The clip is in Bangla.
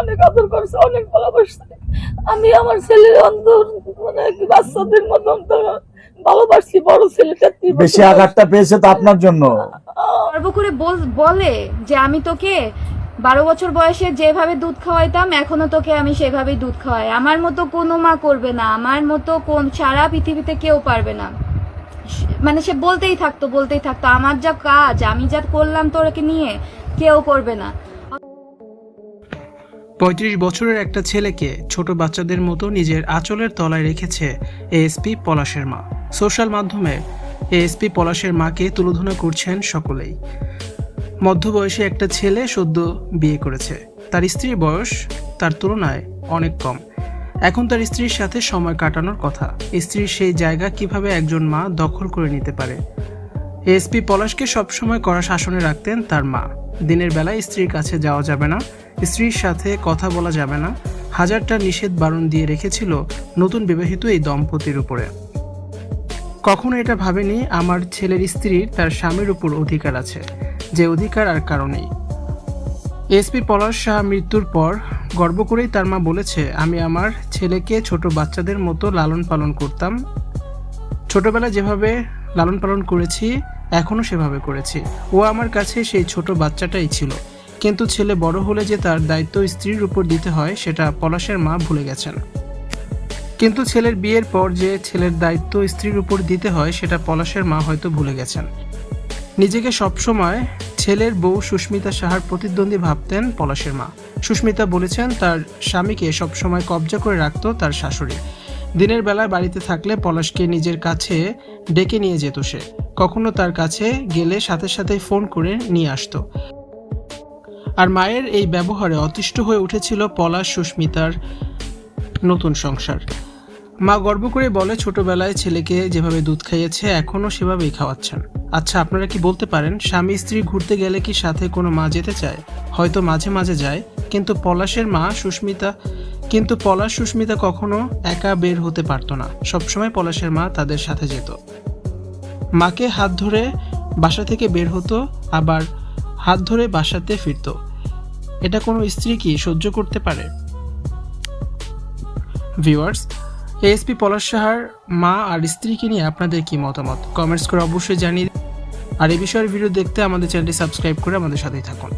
অনেক আদর করছে অনেক ভালোবাসছে। আমি আমার ছেলের অন্তর মানে বাচ্চাদের মতন তো ভালোবাসছি বড় ছেলেটা বেশি আঘাতটা পেয়েছে তো আপনার জন্য? গর্ব করে বলে যে আমি তোকে বারো বছর বয়সে যেভাবে দুধ খাওয়াইতাম এখনও তোকে আমি সেভাবেই দুধ খাওয়াই। আমার মতো কোনো মা করবে না আমার মতো কোন সারা পৃথিবীতে কেউ পারবে না। মানে সে বলতেই থাকতো বলতেই থাকতো আমার যা কাজ আমি যা করলাম তোরকে নিয়ে কেউ করবে না। পঁয়ত্রিশ বছরের একটা ছেলেকে ছোট বাচ্চাদের মতো নিজের আঁচলের তলায় রেখেছে এএসপি পলাশের মা সোশ্যাল মাধ্যমে এএসপি পলাশের মাকে তুলোধনা করছেন সকলেই। মধ্যবয়সী একটা ছেলে সদ্য বিয়ে করেছে। তার স্ত্রীর বয়স তার তুলনায় অনেক কম। এখন তার স্ত্রীর সাথে সময় কাটানোর কথা। স্ত্রীর সেই জায়গা কীভাবে একজন মা দখল করে নিতে পারে এসপি পলাশকে সবসময় কড়া শাসনে রাখতেন তার মা। দিনের বেলায় স্ত্রীর কাছে যাওয়া যাবে না, স্ত্রীর সাথে কথা বলা যাবে না। হাজারটা নিষেধ বারণ দিয়ে রেখেছিল নতুন বিবাহিত এই দম্পতির উপরে। কখনো এটা ভাবেনি, আমার ছেলের স্ত্রীর তার স্বামীর উপর অধিকার আছে, যে অধিকার আর কারণেই এসপি পলাশ শাহ মৃত্যুর পর গর্ব করেই তার মা বলেছে, আমি আমার ছেলেকে ছোট বাচ্চাদের মতো লালন পালন করতাম। ছোটবেলায় যেভাবে লালন পালন করেছি এখনও সেভাবে করেছি। ও আমার কাছে সেই ছোট বাচ্চাটাই ছিল। কিন্তু ছেলে বড় হলে যে তার দায়িত্ব স্ত্রীর উপর দিতে হয়, সেটা পলাশের মা ভুলে গেছেন। কিন্তু ছেলের বিয়ের পর যে ছেলের দায়িত্ব স্ত্রীর উপর দিতে হয়, সেটা পলাশের মা হয়তো ভুলে গেছেন। নিজেকে সবসময় ছেলের বউ সুস্মিতা সাহার প্রতিদ্বন্দ্বী ভাবতেন পলাশের মা। সুস্মিতা বলেছেন, তার স্বামীকে সবসময় কবজা করে রাখত তার শাশুড়ি। দিনের বেলায় বাড়িতে থাকলে পলাশকে নিজের কাছে ডেকে নিয়ে যেত সে। কখনো তার কাছে গেলে সাথে সাথে ফোন করে নিয়ে আসতো। আর মায়ের এই ব্যবহারে অতিষ্ঠ হয়ে উঠেছিল পলাশ সুস্মিতার নতুন সংসার। মা গর্ব করে বলে, ছোটবেলায় ছেলেকে যেভাবে দুধ খাইয়েছে এখনও সেভাবেই খাওয়াচ্ছেন। আচ্ছা আপনারা কি বলতে পারেন, স্বামী স্ত্রী ঘুরতে গেলে কি সাথে কোনো মা যেতে চায়? হয়তো মাঝে মাঝে যায়, কিন্তু পলাশের মা সুস্মিতা, কিন্তু পলাশ সুস্মিতা কখনো একা বের হতে পারতো না। সবসময় পলাশের মা তাদের সাথে যেত। মাকে হাত ধরে বাসা থেকে বের হতো, আবার হাত ধরে বাসাতে ফিরত। এটা কোনো স্ত্রী কি সহ্য করতে পারে? ভিউয়ার্স, এএসপি পলাশ সাহার মা আর স্ত্রীকে নিয়ে আপনাদের কি মতামত? কমেন্টস করে অবশ্যই জানিয়ে আর এই বিষয়ের ভিডিও দেখতে আমাদের চ্যানেলটি সাবস্ক্রাইব করে আমাদের সাথেই থাকুন।